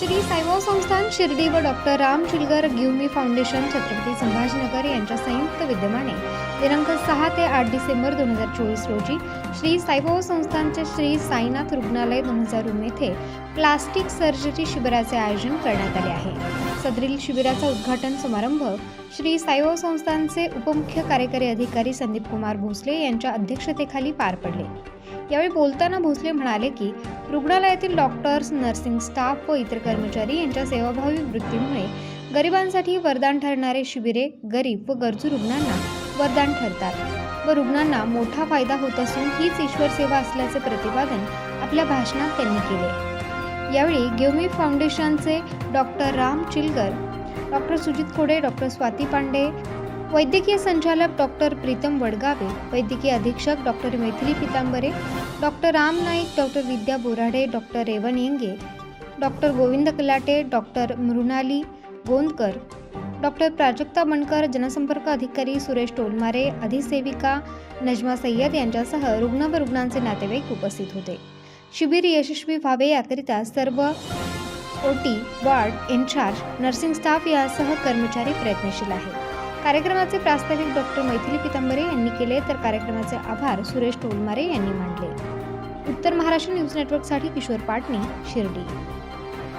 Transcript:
श्री साईबा संस्थान शिर्डी व doctor Ram Chilgar give me foundation Chhatrapati Sambhajinagar यांच्या संयुक्त विद्यमाने दिनांक सहा ते आठ डिसेंबर दोन हजार चोवीस रोजी श्री साईबाबा संस्थानचे श्री साईनाथ रुग्णालय दोन हजार रूम येथे प्लास्टिक सर्जरी शिबिराचे आयोजन करण्यात आले आहे. सदरील शिबिराचा उद्घाटन समारंभ श्री साईबाबा संस्थानचे उपमुख्य कार्यकारी अधिकारी संदीप कुमार भोसले यांच्या अध्यक्षतेखाली पार पडले. यावेळी बोलताना भोसले म्हणाले की रुग्णालयातील डॉक्टर्स नर्सिंग स्टाफ व इतर कर्मचारी यांच्या सेवाभावी वृत्तीमुळे गरिबांसाठी वरदान ठरणारे शिबिरे गरीब व गरजू रुग्णांना वरदान ठरतात व रुग्णांना मोठा फायदा होत असून हीच ईश्वर सेवा असल्याचे प्रतिपादन आपल्या भाषणात त्यांनी केले. यावेळी गेवमी फाउंडेशनचे doctor Ram Chilgar doctor Sujit Khode doctor Swati Pande वैद्यकीय संचालक डॉक्टर प्रीतम वडगावे वैद्यकीय अधीक्षक doctor Maithili Pitambare doctor Ram Naik doctor Vidya Borade doctor Revan Yenge doctor Govind Kalate doctor Mrunali Gondkar doctor Prajakta Bankar जनसंपर्क अधिकारी सुरेश टोलमारे अधिसेविका नजमा सय्यद यांच्यासह रुग्ण व रुग्णांचे नातेवाईक उपस्थित होते. शिबिर यशस्वी व्हावे याकरिता सर्व ओटी वार्ड इन्चार्ज नर्सिंग स्टाफ यासह कर्मचारी प्रयत्नशील आहेत. कार्यक्रमाचे प्रास्ताविक डॉक्टर मैथिली पितांबरे यांनी केले तर कार्यक्रमाचे आभार सुरेश टोलमारे यांनी मानले. उत्तर महाराष्ट्र न्यूज नेटवर्कसाठी किशोर पाटणी शिर्डी.